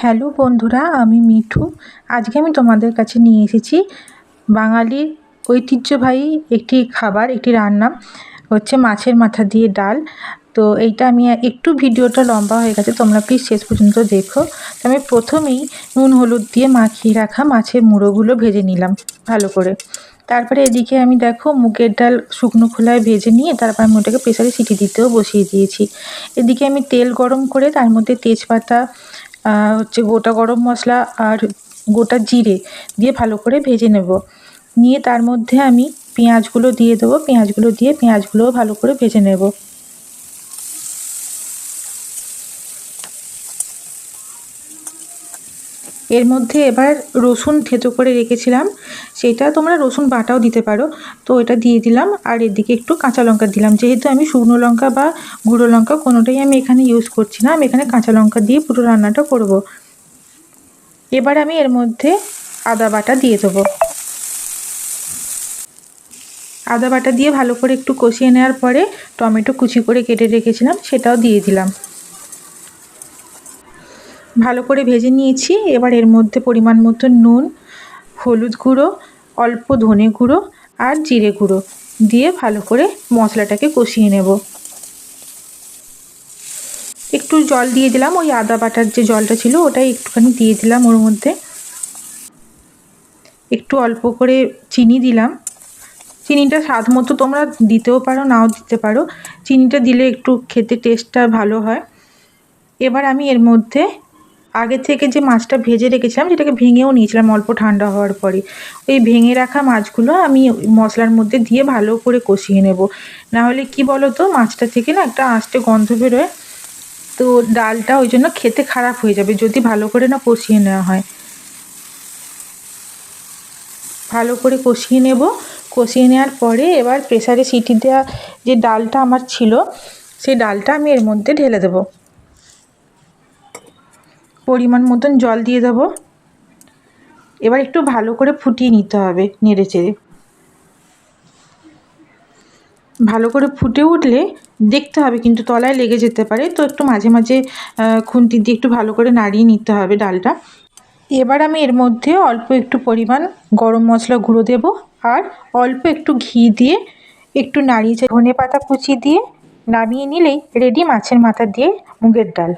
Hello বন্ধুরা, আমি মিঠু। আজকে আমি তোমাদের কাছে নিয়ে এসেছি বাঙালির ঐতিহ্যবাহী একটি খাবার, একটি রান্না। হচ্ছে মাছের মাথা দিয়ে ডাল। তো এইটা আমি একটু ভিডিওটা লম্বা হয়ে গেছে, তোমরা প্লিজ শেষ পর্যন্ত দেখো। তো আমি প্রথমেই নুন, হলুদ দিয়ে মাখিয়ে রাখা মাছের মুড়োগুলো ভেজে নিলাম ভালো করে। তারপরে এদিকে আমি দেখো মুগের ডাল শুকনো খোলায় ভেজে নিয়ে তারপর আমি ওটাকে প্রেসারে সিটি দিতেও বসিয়ে দিয়েছি। এদিকে আমি তেল গরম করে তার মধ্যে তেজপাতা হচ্ছে গোটা গরম মশলা আর গোটা জিরে দিয়ে ভালো করে ভেজে নেব। নিয়ে তার মধ্যে আমি পেঁয়াজগুলো দিয়ে দেবো। পেঁয়াজগুলো দিয়ে পেঁয়াজগুলোও ভালো করে ভেজে নেব। এর মধ্যে এবার রসুন থেতো করে রেখেছিলাম। সেটা তোমরা রসুন বাটাও দিতে পারো। তো এটা দিয়ে দিলাম আর এদিকে একটু কাঁচা লঙ্কা দিলাম। যেহেতু আমি শুকনো লঙ্কা বা গুঁড়ো লঙ্কা কোনোটাই আমি এখানে ইউজ করছি না। আমি এখানে কাঁচা লঙ্কা দিয়ে পুরো রান্নাটা করব। এবার আমি এর মধ্যে আদা বাটা দিয়ে দেবো। আদা বাটা দিয়ে ভালো করে একটু কষিয়ে নেওয়ার পরে টমেটো কুচি করে কেটে রেখেছিলাম, সেটাও দিয়ে দিলাম। ভালো করে ভেজে নিয়েছি। এবার এর মধ্যে পরিমাণ মতো নুন, হলুদ গুঁড়ো, অল্প ধনে গুঁড়ো আর জিরে গুঁড়ো দিয়ে ভালো করে মশলাটাকে কষিয়ে নেব। একটু জল দিয়ে দিলাম, ওই আদা বাটার যে জলটা ছিল ওটাই একটুখানি দিয়ে দিলাম ওর মধ্যে। একটু অল্প করে চিনি দিলাম। চিনিটা স্বাদ মতো তোমরা দিতেও পারো, নাও দিতে পারো। চিনিটা দিলে একটু খেতে টেস্টটা ভালো হয়। এবার আমি এর মধ্যে আগে থেকে যে মাছটা ভেজে রেখেছিলাম, সেটাকে ভেঙেও নিয়েছিলাম অল্প ঠান্ডা হওয়ার পরে। ওই ভেঙে রাখা মাছগুলো আমি মশলার মধ্যে দিয়ে ভালো করে কষিয়ে নেব। নাহলে কি বলো তো মাছটা থেকে না একটা আস্তে গন্ধ বেরোয়, তো ডালটা ওই জন্য খেতে খারাপ হয়ে যাবে যদি ভালো করে না কষিয়ে নেওয়া হয়। ভালো করে কষিয়ে নেব। কষিয়ে নেওয়ার পরে এবার প্রেসারে সিটি দেওয়া যে ডালটা আমার ছিল, সেই ডালটা আমি এর মধ্যে ঢেলে দেবো। পরিমাণ মতন জল দিয়ে দেবো। এবার একটু ভালো করে ফুটিয়ে নিতে হবে নেড়ে চেড়ে। ভালো করে ফুটে উঠলে দেখতে হবে কিন্তু তলায় লেগে যেতে পারে, তো একটু মাঝে মাঝে খুন্তি দিয়ে একটু ভালো করে নাড়িয়ে নিতে হবে ডালটা। এবার আমি এর মধ্যে অল্প একটু পরিমাণ গরম মশলা গুঁড়ো দেব আর অল্প একটু ঘি দিয়ে একটু নাড়িয়ে ধনে পাতা কুচি দিয়ে নামিয়ে নিলেই রেডি মাছের মাথা দিয়ে মুগের ডাল।